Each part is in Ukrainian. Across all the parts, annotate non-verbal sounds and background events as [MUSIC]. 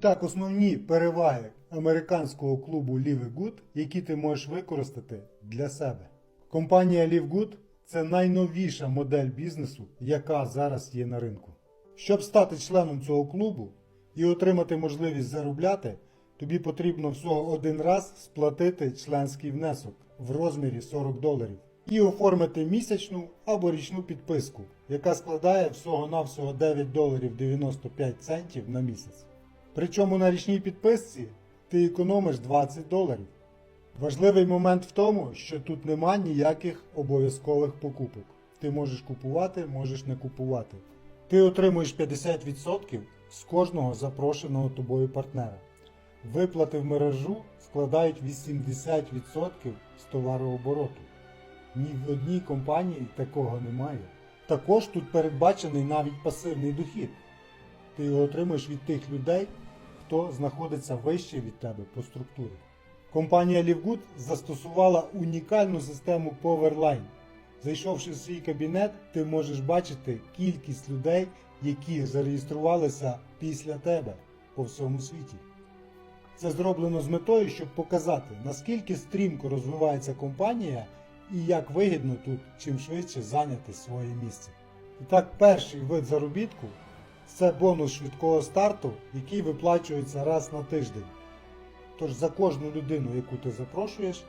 Так, основні переваги американського клубу LiveGood, які ти можеш використати для себе. Компанія LiveGood – це найновіша модель бізнесу, яка зараз є на ринку. Щоб стати членом цього клубу і отримати можливість заробляти, тобі потрібно всього один раз сплатити членський внесок в розмірі 40 доларів і оформити місячну або річну підписку, яка складає всього-навсього 9 доларів 95 центів на місяць. Причому на річній підписці ти економиш 20 доларів. Важливий момент в тому, що тут нема ніяких обов'язкових покупок. Ти можеш купувати, можеш не купувати. Ти отримуєш 50% з кожного запрошеного тобою партнера. Виплати в мережу складають 80% з товарообороту. Ні в одній компанії такого немає. Також тут передбачений навіть пасивний дохід. Ти його отримуєш від тих людей, хто знаходиться вище від тебе по структурі. Компанія LiveGood застосувала унікальну систему Powerline. Зайшовши в свій кабінет, ти можеш бачити кількість людей, які зареєструвалися після тебе по всьому світі. Це зроблено з метою, щоб показати, наскільки стрімко розвивається компанія і як вигідно тут чим швидше зайняти своє місце. І так, перший вид заробітку це бонус швидкого старту, який виплачується раз на тиждень. Тож за кожну людину, яку ти запрошуєш,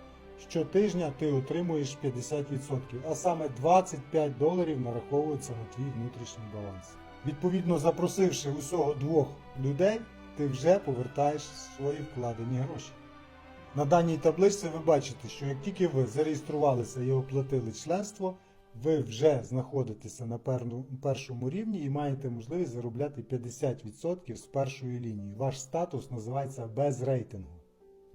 щотижня ти отримуєш 50%, а саме 25 доларів нараховується на твій внутрішній баланс. Відповідно, запросивши усього двох людей, ти вже повертаєш свої вкладені гроші. На даній табличці ви бачите, що як тільки ви зареєструвалися і оплатили членство, ви вже знаходитеся на першому рівні і маєте можливість заробляти 50% з першої лінії. Ваш статус називається без рейтингу.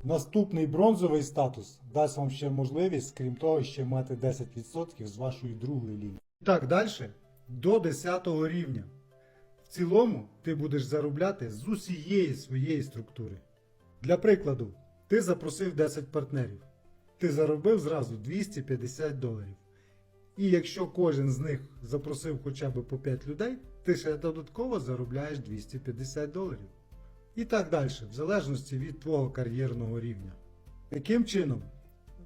Наступний бронзовий статус дасть вам ще можливість, крім того, ще мати 10% з вашої другої лінії. Так, далі до 10 рівня. В цілому ти будеш заробляти з усієї своєї структури. Для прикладу, ти запросив 10 партнерів. Ти заробив зразу 250 доларів. І якщо кожен з них запросив хоча б по 5 людей, ти ще додатково заробляєш 250 доларів. І так далі, в залежності від твого кар'єрного рівня. Таким чином,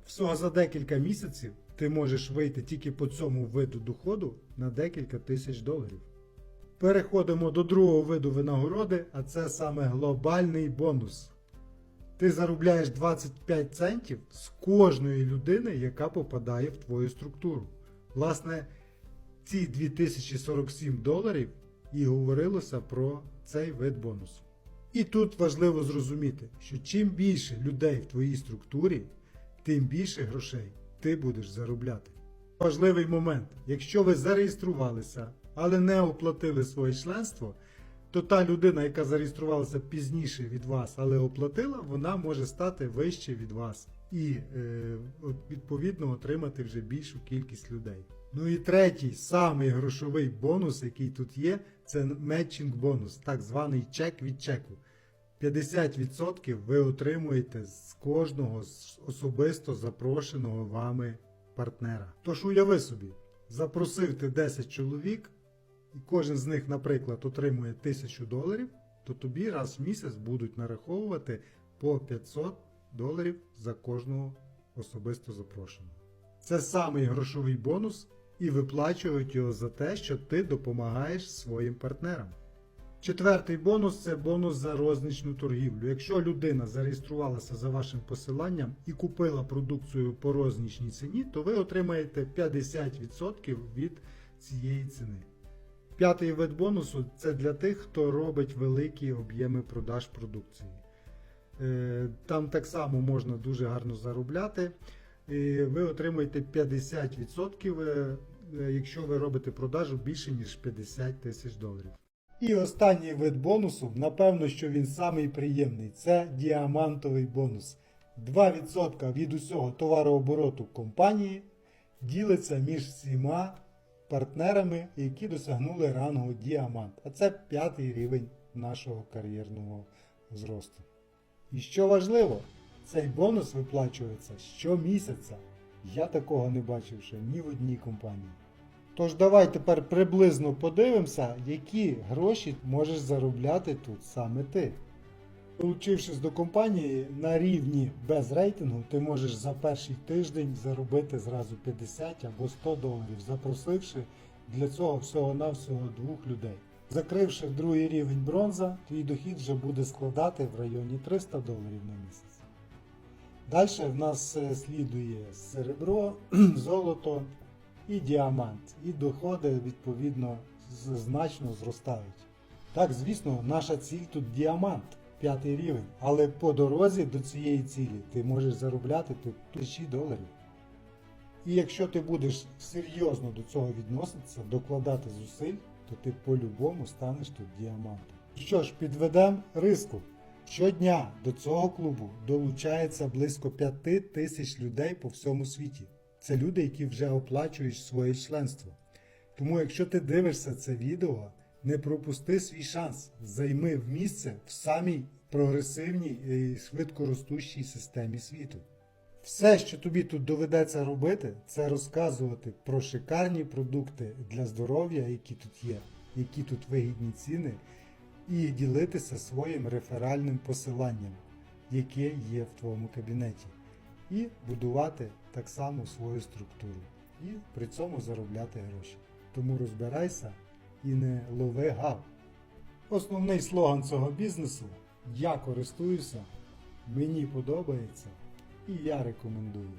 всього за декілька місяців ти можеш вийти тільки по цьому виду доходу на декілька тисяч доларів. Переходимо до другого виду винагороди, а це саме глобальний бонус. Ти заробляєш 25 центів з кожної людини, яка попадає в твою структуру. Власне, ці 2047 доларів і говорилося про цей вид бонусу. І тут важливо зрозуміти, що чим більше людей в твоїй структурі, тим більше грошей ти будеш заробляти. Важливий момент: якщо ви зареєструвалися, але не оплатили своє членство, то та людина, яка зареєструвалася пізніше від вас, але оплатила, вона може стати вище від вас і е, відповідно отримати вже більшу кількість людей. Ну і третій, самий грошовий бонус, який тут є, це метчинг бонус, так званий чек від чеку. 50% ви отримуєте з кожного особисто запрошеного вами партнера. Тож уяви собі, запросив ти 10 чоловік, і кожен з них, наприклад, отримує 1000 доларів, то тобі раз в місяць будуть нараховувати по 500 доларів за кожного особисто запрошеного. Це самий грошовий бонус, і виплачують його за те, що ти допомагаєш своїм партнерам. Четвертий бонус це бонус за розничну торгівлю. Якщо людина зареєструвалася за вашим посиланням і купила продукцію по рознічній ціні, то ви отримаєте 50% від цієї ціни. П'ятий вид бонусу це для тих, хто робить великі об'єми продаж продукції. Е, Там так само можна дуже гарно заробляти. І ви отримуєте 50%, е, е, якщо ви робите продажу більше ніж 50 тисяч доларів. І останній вид бонусу, напевно, що він самий приємний, це діамантовий бонус. 2% від усього товарообороту компанії ділиться між всіма партнерами, які досягнули рангу діамант. А це п'ятий рівень нашого кар'єрного зросту. І що важливо, цей бонус виплачується щомісяця. Я такого не бачив ще ні в одній компанії. Тож давай тепер приблизно подивимося, які гроші можеш заробляти тут саме ти. Долучившись до компанії на рівні без рейтингу, ти можеш за перший тиждень заробити зразу 50 або 100 доларів, запросивши для цього всього-навсього двох людей. Закривши другий рівень бронза, твій дохід вже буде складати в районі 300 доларів на місяць. Далі в нас е, слідує серебро, [CLEARS THROAT] золото і діамант. І доходи відповідно значно зростають. Так, звісно, наша ціль тут діамант, п'ятий рівень. Але по дорозі до цієї цілі ти можеш заробляти тисячі доларів. І якщо ти будеш серйозно до цього відноситися, докладати зусиль, то ти по-любому станеш тут діамантом. Що ж, підведемо риску. Щодня до цього клубу долучається близько 5 тисяч людей по всьому світі. Це люди, які вже оплачують своє членство. Тому, якщо ти дивишся це відео, не пропусти свій шанс, займи місце в самій прогресивній і швидко ростущій системі світу. Все, що тобі тут доведеться робити, це розказувати про шикарні продукти для здоров'я, які тут є, які тут вигідні ціни, і ділитися своїм реферальним посиланням, яке є в твоєму кабінеті, і будувати так само свою структуру, і при цьому заробляти гроші. Тому розбирайся і не лови гав. Основний слоган цього бізнесу я користуюся, мені подобається і я рекомендую.